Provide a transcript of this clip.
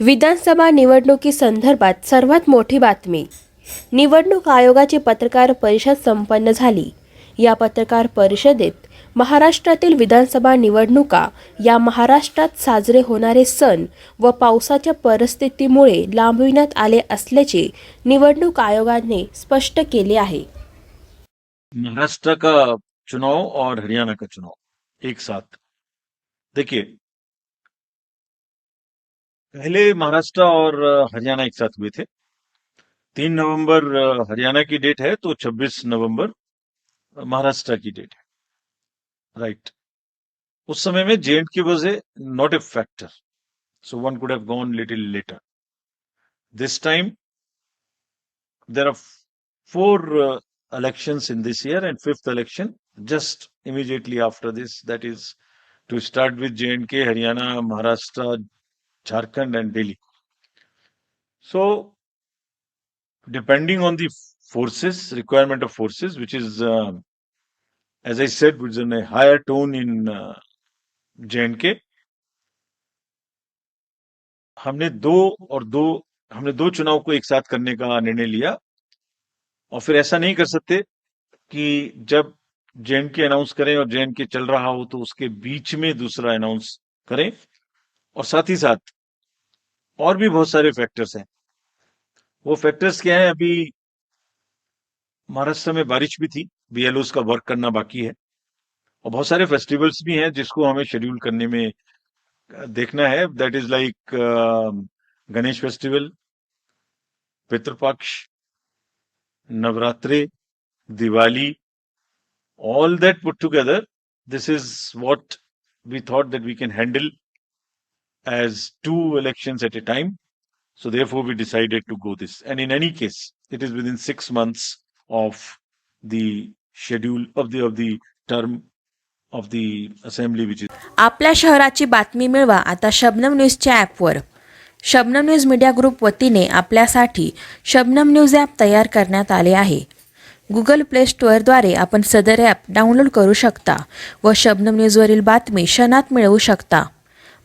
विधानसभा निवडणुकीसंदर्भात सर्वात मोठी बातमी. निवडणूक आयोगाची पत्रकार परिषद संपन्न झाली. या पत्रकार परिषदेत महाराष्ट्रातील विधानसभा निवडणुका या महाराष्ट्रात साजरे होणारे सण व पावसाच्या परिस्थितीमुळे लांबविण्यात आले असल्याचे निवडणूक आयोगाने स्पष्ट केले आहे. महाराष्ट्र का चुनाव और हरियाणा का चुनाव? एक साथ. देखिए पहले महाराष्ट्र और हरियाणा एक साथ हुए थे। तीन नवंबर हरियाणा की डेट है तो 26 नवंबर महाराष्ट्र की डेट है। राइट। उस समय में J and K was a not a factor so one could have gone little later this time there are four election in this year and fifth election just immediately after this that is to start with J and K Haryana Maharashtra jharkhand and delhi so depending on the forces requirement of forces which is um as i said which is in a higher tone in uh, jnk हमने दो और दो हमने दो चुनाव को एक साथ करने का निर्णय लिया और फिर ऐसा नहीं कर सकते कि जब जेएन के अनाउंस करें और जेएन के चल रहा हो तो उसके बीच में दूसरा अनाउंस करें और साथ ही साथ और भी बहुत सारे फैक्टर्स हैं। वो फैक्टर्स क्या है? अभी महाराष्ट्र में बारिश भी थी बीएलओस का वर्क करना बाकी है। और बहुत सारे फेस्टिवल्स भी हैं जिसको हमें शेड्यूल करने में देखना है। That is like Ganesh festival Pitru Paksha Navratri Diwali all that put together, this is what we thought that we can handle as two elections at a time. So therefore, we decided to go this. And in any case, it is within six months of the schedule of the of the term of the assembly, which is आपल्या शहराची बातमी मिळवा आता शबनम न्यूजच्या ॲपवर Shabnam news media group वतीने आपल्यासाठी Shabnam news app तयार करण्यात आले आहे गुगल प्ले स्टोअरद्वारे आपण सदर ॲप डाउनलोड करू शकता व शबनम न्यूजवरील बातमी क्षणात मिळवू शकता